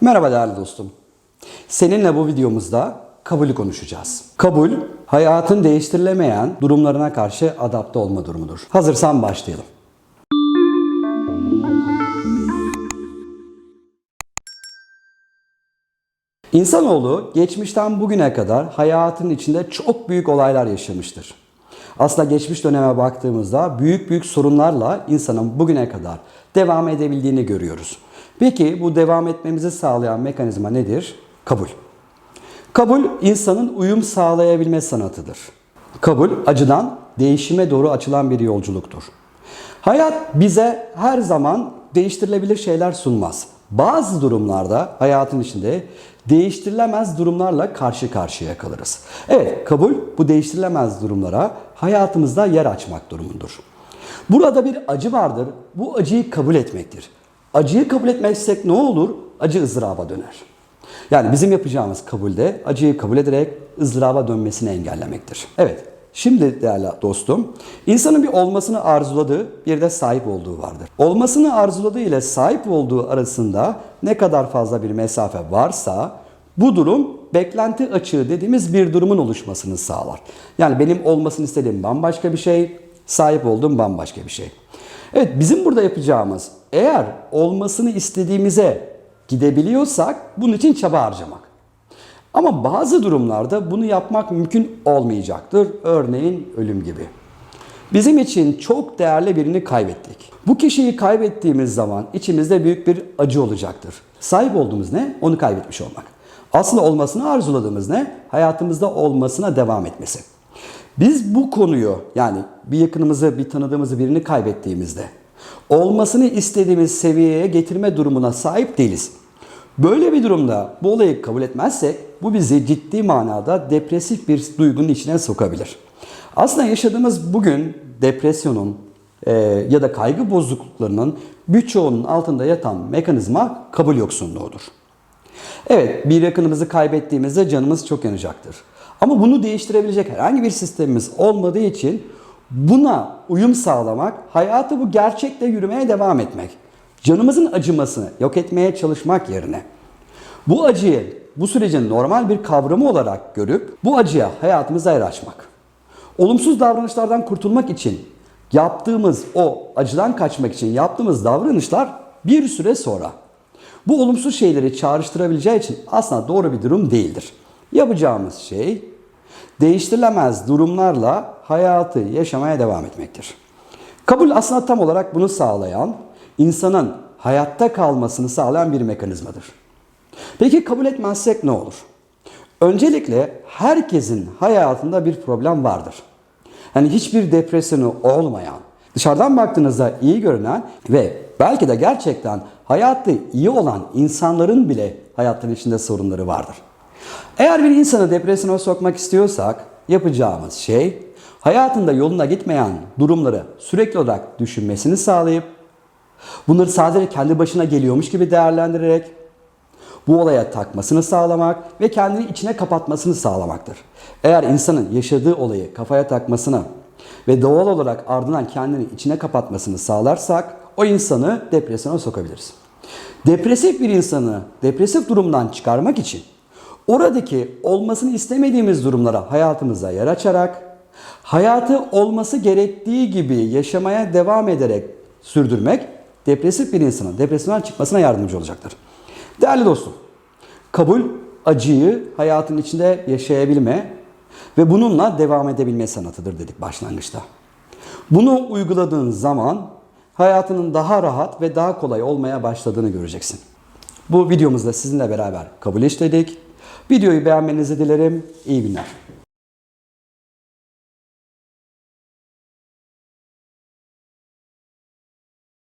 Merhaba değerli dostum. Seninle bu videomuzda kabulü konuşacağız. Kabul, hayatın değiştirilemeyen durumlarına karşı adapte olma durumudur. Hazırsan başlayalım. İnsanoğlu geçmişten bugüne kadar hayatın içinde çok büyük olaylar yaşamıştır. Aslında geçmiş döneme baktığımızda büyük büyük sorunlarla insanın bugüne kadar devam edebildiğini görüyoruz. Peki bu devam etmemizi sağlayan mekanizma nedir? Kabul. Kabul insanın uyum sağlayabilme sanatıdır. Kabul acıdan değişime doğru açılan bir yolculuktur. Hayat bize her zaman değiştirilebilir şeyler sunmaz. Bazı durumlarda hayatın içinde değiştirilemez durumlarla karşı karşıya kalırız. Evet, kabul bu değiştirilemez durumlara hayatımızda yer açmak durumundur. Burada bir acı vardır. Bu acıyı kabul etmektir. Acıyı kabul etmezsek ne olur? Acı ızdıraba döner. Yani bizim yapacağımız kabulde acıyı kabul ederek ızdıraba dönmesini engellemektir. Evet, şimdi değerli dostum, insanın bir olmasını arzuladığı bir de sahip olduğu vardır. Olmasını arzuladığı ile sahip olduğu arasında ne kadar fazla bir mesafe varsa bu durum beklenti açığı dediğimiz bir durumun oluşmasını sağlar. Yani benim olmasını istediğim bambaşka bir şey, sahip olduğum bambaşka bir şey. Evet bizim burada yapacağımız eğer olmasını istediğimize gidebiliyorsak bunun için çaba harcamak. Ama bazı durumlarda bunu yapmak mümkün olmayacaktır. Örneğin ölüm gibi. Bizim için çok değerli birini kaybettik. Bu kişiyi kaybettiğimiz zaman içimizde büyük bir acı olacaktır. Sahip olduğumuz ne? Onu kaybetmiş olmak. Aslında olmasını arzuladığımız ne? Hayatımızda olmasına devam etmesi. Biz bu konuyu yani bir yakınımızı, bir tanıdığımızı birini kaybettiğimizde olmasını istediğimiz seviyeye getirme durumuna sahip değiliz. Böyle bir durumda bu olayı kabul etmezsek bu bizi ciddi manada depresif bir duygunun içine sokabilir. Aslında yaşadığımız bugün depresyonun e, ya da kaygı bozukluklarının birçoğunun altında yatan mekanizma kabul yoksunluğudur. Evet bir yakınımızı kaybettiğimizde canımız çok yanacaktır. Ama bunu değiştirebilecek herhangi bir sistemimiz olmadığı için buna uyum sağlamak, hayatı bu gerçekle yürümeye devam etmek. Canımızın acımasını yok etmeye çalışmak yerine bu acıyı bu sürecin normal bir kavramı olarak görüp bu acıya hayatımıza yer açmak. Olumsuz davranışlardan kurtulmak için yaptığımız o acıdan kaçmak için yaptığımız davranışlar bir süre sonra bu olumsuz şeyleri çağrıştırabileceği için aslında doğru bir durum değildir. Yapacağımız şey değiştirilemez durumlarla hayatı yaşamaya devam etmektir. Kabul aslında tam olarak bunu sağlayan, insanın hayatta kalmasını sağlayan bir mekanizmadır. Peki kabul etmezsek ne olur? Öncelikle herkesin hayatında bir problem vardır. Yani hiçbir depresyonu olmayan, dışarıdan baktığınızda iyi görünen ve belki de gerçekten hayatta iyi olan insanların bile hayatların içinde sorunları vardır. Eğer bir insanı depresyona sokmak istiyorsak yapacağımız şey hayatında yoluna gitmeyen durumları sürekli olarak düşünmesini sağlayıp bunları sadece kendi başına geliyormuş gibi değerlendirerek bu olaya takmasını sağlamak ve kendini içine kapatmasını sağlamaktır. Eğer insanın yaşadığı olayı kafaya takmasını ve doğal olarak ardından kendini içine kapatmasını sağlarsak o insanı depresyona sokabiliriz. Depresif bir insanı depresif durumdan çıkarmak için oradaki olmasını istemediğimiz durumlara hayatımıza yer açarak hayatı olması gerektiği gibi yaşamaya devam ederek sürdürmek depresif bir insanın depresyondan çıkmasına yardımcı olacaktır. Değerli dostum, kabul acıyı hayatın içinde yaşayabilme ve bununla devam edebilme sanatıdır dedik başlangıçta. Bunu uyguladığın zaman hayatının daha rahat ve daha kolay olmaya başladığını göreceksin. Bu videomuzda sizinle beraber kabul işledik. Videoyu beğenmenizi dilerim. İyi günler.